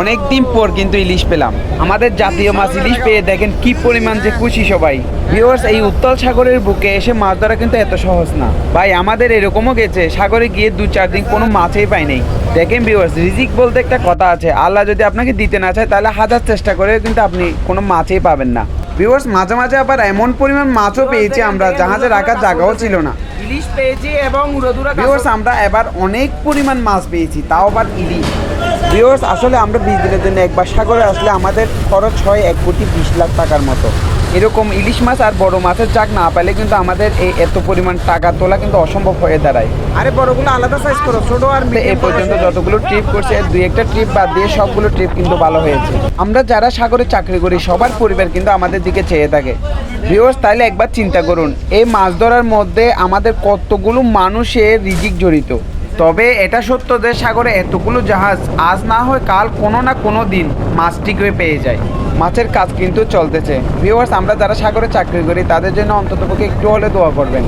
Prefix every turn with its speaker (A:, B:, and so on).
A: অনেক দিন পর কিন্তু ইলিশ পেলাম। আমাদের জাতীয় মাছ ইলিশ পেয়ে দেখেন কি পরিমাণ যে খুশি সবাই। ভিউয়ার্স এই উত্তল সাগরের বুকে এসে মাছ ধরা কিন্তু এত সহজ না। ভাই আমাদের এরকমও গেছে সাগরে গিয়ে দু চার দিন কোনো মাছই পাই নাই। দেখেন ভিউয়ার্স রিজিক বলতে একটা কথা আছে। আল্লাহ যদি আপনাকে দিতে না চায় তাহলে হাজার চেষ্টা করে কিন্তু আপনি কোনো মাছই পাবেন না। ভিউয়ার্স মাঝে মাঝে আবার এমন পরিমাণ মাছও পেয়েছি আমরা জাহাজে রাখার জায়গাও ছিল না।
B: ইলিশ পেয়েছি এবং
A: ভিউয়ার্স আমরা এবার অনেক পরিমাণ মাছ পেয়েছি তাও আবার ইলিশ। ভিউয়ার্স আসলে আমরা বিশ দিনের জন্য একবার সাগরে আসলে আমাদের খরচ হয় এক কোটি বিশ লাখ টাকার মতো। এরকম ইলিশ মাছ আর বড় মাছের চাক না পেলে কিন্তু আমাদের এই এত পরিমাণ টাকা তোলা কিন্তু অসম্ভব হয়ে দাঁড়ায়।
B: আরে বড়গুলো আলাদা সাইজ করো ছোট আর
A: এ পর্যন্ত যতগুলো ট্রিপ করছে দুই একটা ট্রিপ বাদ দিয়ে সবগুলো ট্রিপ কিন্তু ভালো হয়েছে। আমরা যারা সাগরে চাকরি করি সবার পরিবার কিন্তু আমাদের দিকে চেয়ে থাকে। ভিউয়ার্স তাহলে একবার চিন্তা করুন এই মাছ ধরার মধ্যে আমাদের কতগুলো মানুষের রিজিক জড়িত? তবে এটা সত্য যে সাগরে এতগুলো জাহাজ আজ না হয় কাল কোনো না কোনো দিন মাছটিকে পেয়ে যায়। মাছের কাজ কিন্তু চলতেছে। ভিউয়ার্স আমরা যারা সাগরে চাকরি করি, তাদের জন্য অন্ততপক্ষে একটু হলে দোয়া করবেন।